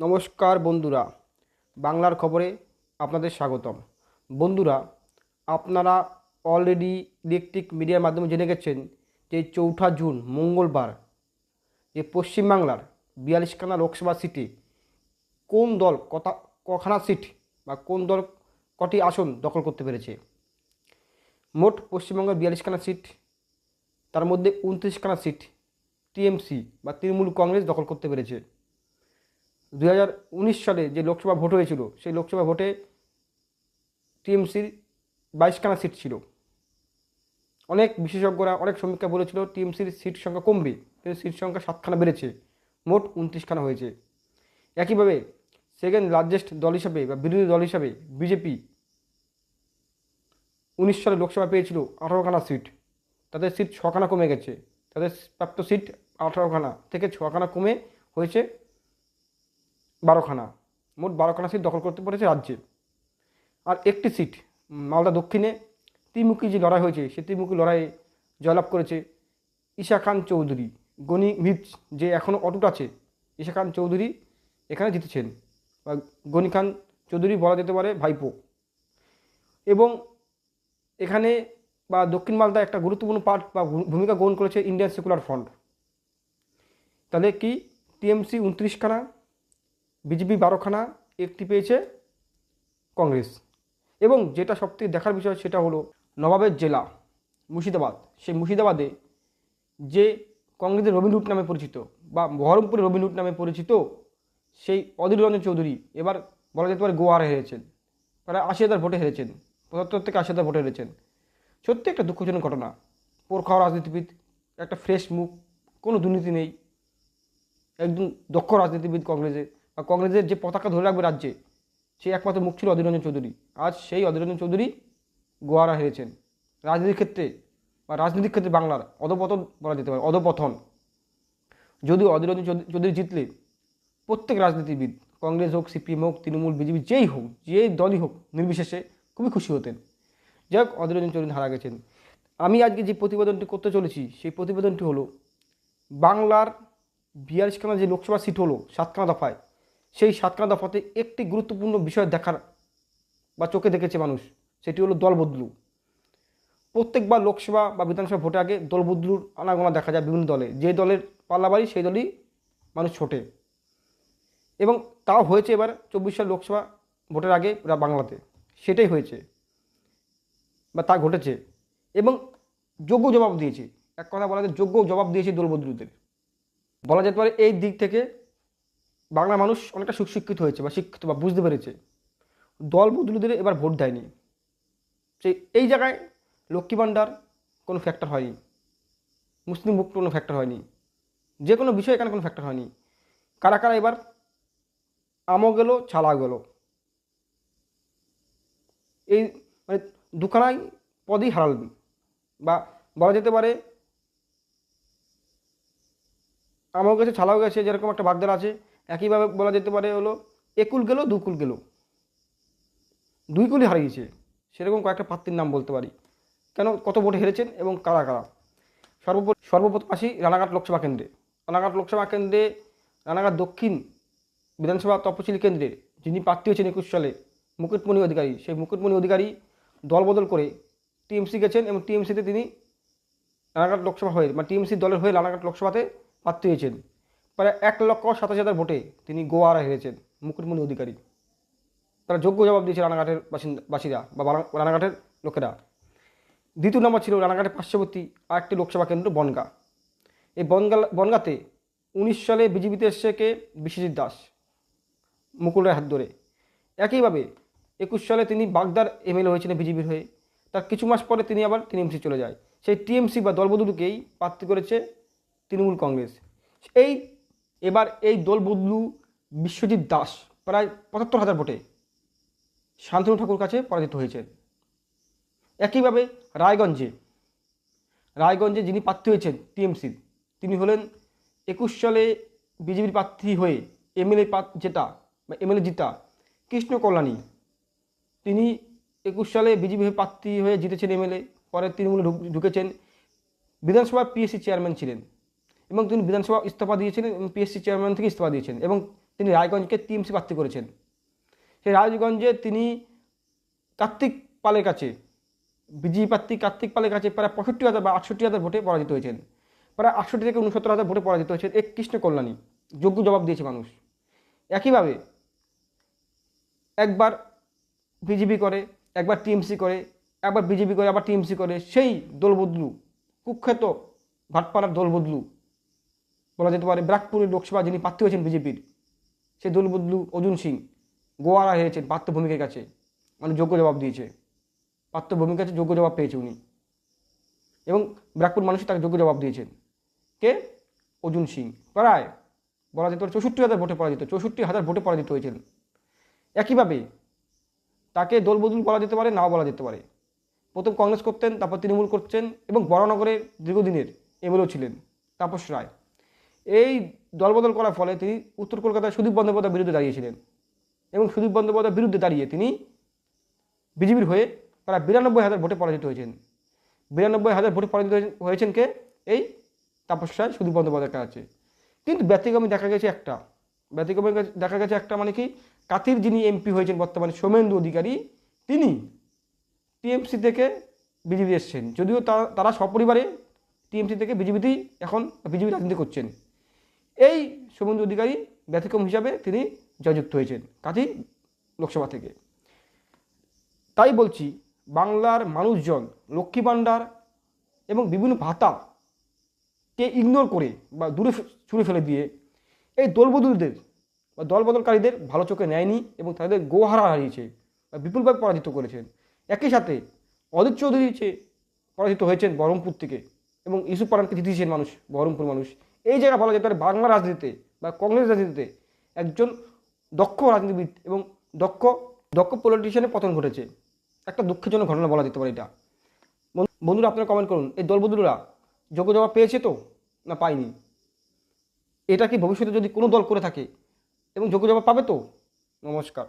নমস্কার বন্ধুরা, বাংলার খবরে আপনাদের স্বাগতম। বন্ধুরা, আপনারা অলরেডি ইলেকট্রিক মিডিয়ার মাধ্যমে জেনে গেছেন যে চৌঠা জুন, মঙ্গলবার, যে পশ্চিমবাংলার বিয়াল্লিশখানা লোকসভা সিটে কোন দল কতা কখানা সিট বা কোন দল কটি আসন দখল করতে পেরেছে? মোট পশ্চিমবঙ্গের বিয়াল্লিশখানা সিট, তার মধ্যে উনত্রিশখানা সিট টিএমসি বা তৃণমূল কংগ্রেস দখল করতে পেরেছে। দু হাজার উনিশ সালে যে লোকসভা ভোট হয়েছিল, সেই লোকসভা ভোটে টিএমসির বাইশখানা সিট ছিল। অনেক বিশেষজ্ঞরা অনেক সমীক্ষা বলেছিল, টিএমসির সিট সংখ্যা কমবে, কিন্তু সিট সংখ্যা সাতখানা বেড়েছে, মোট উনত্রিশখানা হয়েছে। একইভাবে সেকেন্ড লার্জেস্ট দল হিসাবে বা বিরোধী দল হিসাবে বিজেপি উনিশ সালে লোকসভা পেয়েছিল আঠারোখানা সিট। তাদের সিট ছখানা কমে গেছে। তাদের প্রাপ্ত সিট আঠারোখানা থেকে ছখানা কমে হয়েছে বারোখানা। মোট বারোখানা সিট দখল করতে পেরেছে রাজ্যে। আর একটি সিট, মালদা দক্ষিণে, ত্রিমুখী যে লড়াই হয়েছে, সে ত্রিমুখী লড়াইয়ে জয়লাভ করেছে ঈশা খান চৌধুরী। গনি মিত যে এখনও অটুট আছে, ঈশা খান চৌধুরী এখানে জিতেছেন। বা গনি খান চৌধুরী বলা যেতে পারে ভাইপো। এবং এখানে বা দক্ষিণ মালদা একটা গুরুত্বপূর্ণ পার্ট বা ভূমিকা গ্রহণ করেছে ইন্ডিয়ান সেকুলার ফ্রন্ট। তাহলে কি টিএমসি উনত্রিশখানা বিজেপি বারোখানা একটি পেয়েছে কংগ্রেস। এবং যেটা সবথেকে দেখার বিষয় সেটা হলো নবাবের জেলা মুর্শিদাবাদ। সেই মুর্শিদাবাদে যে কংগ্রেসের রবিন হুড নামে পরিচিত বা বহরমপুরের হুড নামে পরিচিত সেই অধীর রঞ্জন চৌধুরী এবার বলা যেতে পারে গোয়ার হেরেছেন। প্রায় আশি হাজার ভোটে হেরেছেন, পঁচাত্তর থেকে আশি হাজার ভোটে হেরেছেন। সত্যি একটা দুঃখজনক ঘটনা। পোর খাওয়া রাজনীতিবিদ, একটা ফ্রেশ মুখ, কোনো দুর্নীতি নেই। একদম দক্ষ রাজনীতিবিদ কংগ্রেসের বা কংগ্রেসের যে পতাকা ধরে রাখবে রাজ্যে সেই একমাত্র মুখ ছিল অধীর চৌধুরী। আজ সেই অধীর রঞ্জন চৌধুরী গোয়ারা হেরেছেন। রাজনীতির ক্ষেত্রে বা রাজনীতির ক্ষেত্রে বাংলার অধপতন বলা যেতে পারে, অধপতন। যদিও অধীর রঞ্জন চৌধুরী- চৌধুরী জিতলে প্রত্যেক রাজনীতিবিদ, কংগ্রেস হোক, সিপিএম হোক, তৃণমূল, বিজেপি, যেই হোক, যে দলই হোক, নির্বিশেষে খুবই খুশি হতেন। যাই হোক অধীর রঞ্জন চৌধুরী হারা গেছেন। আমি আজকে যে প্রতিবেদনটি করতে চলেছি, সেই প্রতিবেদনটি হলো বাংলার বিয়াল্লিশখানা যে লোকসভা সিট হলো, সাতখানা দফায় সেই সাতখানা দফাতে একটি গুরুত্বপূর্ণ বিষয় দেখার বা চোখে দেখেছে মানুষ, সেটি হলো দল বদলু প্রত্যেকবার লোকসভা বা বিধানসভা ভোটে আগে দল বদলুর আনাগোনা দেখা যায় বিভিন্ন দলে। যে দলের পাল্লাবাড়ি, সেই দলই মানুষ ছোটে। এবং তাও হয়েছে এবার চব্বিশ সাল লোকসভা ভোটের আগে বাংলাতে। সেটাই হয়েছে বা তা ঘটেছে। এবং যোগ্য জবাব দিয়েছে। এক কথা বলা যায়, যোগ্য জবাব দিয়েছে দল বদলুদের বলা যেতে পারে এই দিক থেকে বাংলা মানুষ অনেকটা সুশিক্ষিত হয়েছে বা শিক্ষিত বা বুঝতে পেরেছে। দল বদলুদের এবার ভোট দেয়নি। সেই এই জায়গায় লক্ষ্মী ভাণ্ডার কোনো ফ্যাক্টর হয়নি। মুসলিম মুক্ত কোনো ফ্যাক্টর হয়নি। যে কোনো বিষয় এখানে কোনো ফ্যাক্টর হয়নি। কারা কারা এবার আমও গেল, ছালাও গেল। এই মানে দুখানাই পদই হারালেন বা বলা যেতে পারে আমও গেছে, ছালাও গেছে, যেরকম একটা বাগদার আছে। একইভাবে বলা যেতে পারে হলো একুল গেল দুকুল গেল। দুই কুলই হারিয়েছে সেরকম কয়েকটা প্রার্থীর নাম বলতে পারি। কেন? কত ভোটে হেরেছেন এবং কারা কারা? সর্বোপরি সর্বপ্রথম আসি রানাঘাট লোকসভা কেন্দ্রে। রানাঘাট লোকসভা কেন্দ্রে, রানাঘাট দক্ষিণ বিধানসভা তপশিলি কেন্দ্রে যিনি প্রার্থী হয়েছেন একুশ সালে, মুকুটমণি অধিকারী। সেই মুকুটমণি অধিকারী দলবদল করে টিএমসি গেছেন এবং টিএমসিতে তিনি রানাঘাট লোকসভা হয়ে, বা টিএমসি দলের হয়ে রানাঘাট লোকসভাতে প্রার্থী হয়েছেন। প্রায় এক লক্ষ সাতাশ হাজার ভোটে তিনি গোয়ারা হেরেছেন মুকুটমণি অধিকারী। তারা যোগ্য জবাব দিয়েছে রানাঘাটের বাসিন্দা, বাসীরা বা রানাঘাটের লোকেরা। দ্বিতীয় নম্বর ছিল রানাঘাটের পার্শ্ববর্তী আরেকটি লোকসভা কেন্দ্র বনগা। এই বনগা, বনগাতে উনিশ সালে বিজেপিতে এসছে কে? বিশ্বজিৎ দাস মুকুলের হাত ধরে। একইভাবে একুশ সালে তিনি বাগদার এমএলএ হয়েছিলেন বিজেপির হয়ে। তার কিছু মাস পরে তিনি আবার টিএমসি চলে যায়। সেই টিএমসি বা দলবদলুকেই প্রার্থী করেছে তৃণমূল কংগ্রেস। এই এবার এই দলবদলু বিশ্বজিৎ দাস, প্রায় পঁচাত্তর হাজার ভোটে। শান্তনু ঠাকুর কাছে পরাজিত হয়েছেন একইভাবে রায়গঞ্জে রায়গঞ্জে যিনি প্রার্থী হয়েছেন টিএমসির তিনি হলেন একুশ সালে বিজেপির প্রার্থী হয়ে এমএলএ জেতা বা এমএলএ জিতা কৃষ্ণ কল্যাণী। তিনি একুশ সালে বিজেপি প্রার্থী হয়ে জিতেছেন এমএলএ পরে তৃণমূলে ঢুক- ঢুকেছেন বিধানসভা পিএসসি চেয়ারম্যান ছিলেন। এবং তিনি বিধানসভা ইস্তফা দিয়েছেন এবং পিএসসি চেয়ারম্যান থেকে ইস্তফা দিয়েছেন এবং তিনি রায়গঞ্জকে টিএমসি প্রার্থী করেছেন। সেই রায়গঞ্জে তিনি কার্তিক পালের কাছে বিজেপি প্রার্থী কার্তিক পালের কাছে প্রায় পঁয়ষট্টি হাজার বা আটষট্টি হাজার ভোটে পরাজিত হয়েছেন। প্রায় আটষট্টি থেকে উনসত্তর হাজার ভোটে পরাজিত হয়েছেন এক কৃষ্ণ কল্যাণী। যোগ্য জবাব দিয়েছে মানুষ। একইভাবে একবার বিজেপি করে, একবার টিএমসি করে, একবার বিজেপি করে, আবার টিএমসি করে, সেই দোলবদলু, কুখ্যাত ভাটপাড়ার দোলবদলু বলা যেতে পারে ব্রাকপুরের লোকসভা যিনি প্রার্থী হয়েছেন বিজেপির সেই দোলবদলু অর্জুন সিং, গোয়ারা হেরেছেন ভূমিকের কাছে মানে যোগ্য জবাব দিয়েছে। পার্থ ভূমিকার কাছে যোগ্য জবাব পেয়েছে উনি। এবং ব্রাকপুর মানুষ তাকে যোগ্য জবাব দিয়েছেন। কে? অর্জুন সিং। প্রায় বলা যেতে পারে চৌষট্টি হাজার ভোটে পরাজিত, চৌষট্টি হাজার ভোটে পরাজিত হয়েছেন। একইভাবে তাকে দলবদল বলা যেতে পারে, নাও বলা যেতে পারে। প্রথম কংগ্রেস করতেন, তারপর তৃণমূল করছেন এবং বরানগরের দীর্ঘদিনের এমএলও ছিলেন, তাপস রায়। এই দলবদল করার ফলে তিনি উত্তর কলকাতায় সুদীপ বন্দ্যোপাধ্যায়ের বিরুদ্ধে দাঁড়িয়েছিলেন এবং সুদীপ বন্দ্যোপাধ্যায়ের বিরুদ্ধে দাঁড়িয়ে তিনি বিজেপির হয়ে প্রায় বিরানব্বই হাজার ভোটে পরাজিত হয়েছেন। বিরানব্বই হাজার ভোটে পরাজিত হয়েছেন কে? এই তাপস রায় সুদীপ বন্দ্যোপাধ্যায়ের কাছে। কিন্তু ব্যতিক্রমী দেখা গেছে একটা। ব্যতিক্রমী দেখা গেছে একটা মানে কি? কাতির যিনি এমপি হয়েছেন বর্তমানে সোমেন্দু অধিকারী, তিনি টিএমসি থেকে বিজেপি এসছেন। যদিও তারা সপরিবারে টিএমসি থেকে বিজেপিতেই এখন বিজেপি রাজনীতি করছেন। এই শুভেন্দু অধিকারী ব্যতিক্রম হিসাবে তিনি জয়যুক্ত হয়েছেন কাজী লোকসভা থেকে। তাই বলছি, বাংলার মানুষজন, লক্ষ্মী ভাণ্ডার এবং বিভিন্ন ভাতাকে ইগনোর করে বা দূরে ছুঁড়ে ফেলে দিয়ে এই দলবদলদের বা দলবদলকারীদের ভালো চোখে নেয়নি এবং তাদের গোহারা হারিয়েছে বা বিপুলভাবে পরাজিত করেছেন। একই সাথে অদিত চৌধুরী পরাজিত হয়েছেন বহরমপুর থেকে এবং ইউসুফ পারানকে জিতিয়েছেন মানুষ, বহরমপুর মানুষ এই জায়গা বলা যেতে পারে বাংলা রাজনীতিতে বা কংগ্রেস রাজনীতিতে একজন দক্ষ রাজনীতিবিদ এবং দক্ষ দক্ষ পলিটিশিয়ানের পতন ঘটেছে। একটা দুঃখজনক ঘটনা বলা যেতে পারে এটা। বন্ধুরা, আপনারা কমেন্ট করুন, এই দলবন্ধুরা যোগ্য জবাব পেয়েছে তো না পায়নি? এটা কি ভবিষ্যতে যদি কোনো দল করে থাকে এবং যোগ্য জবাব পাবে তো? নমস্কার।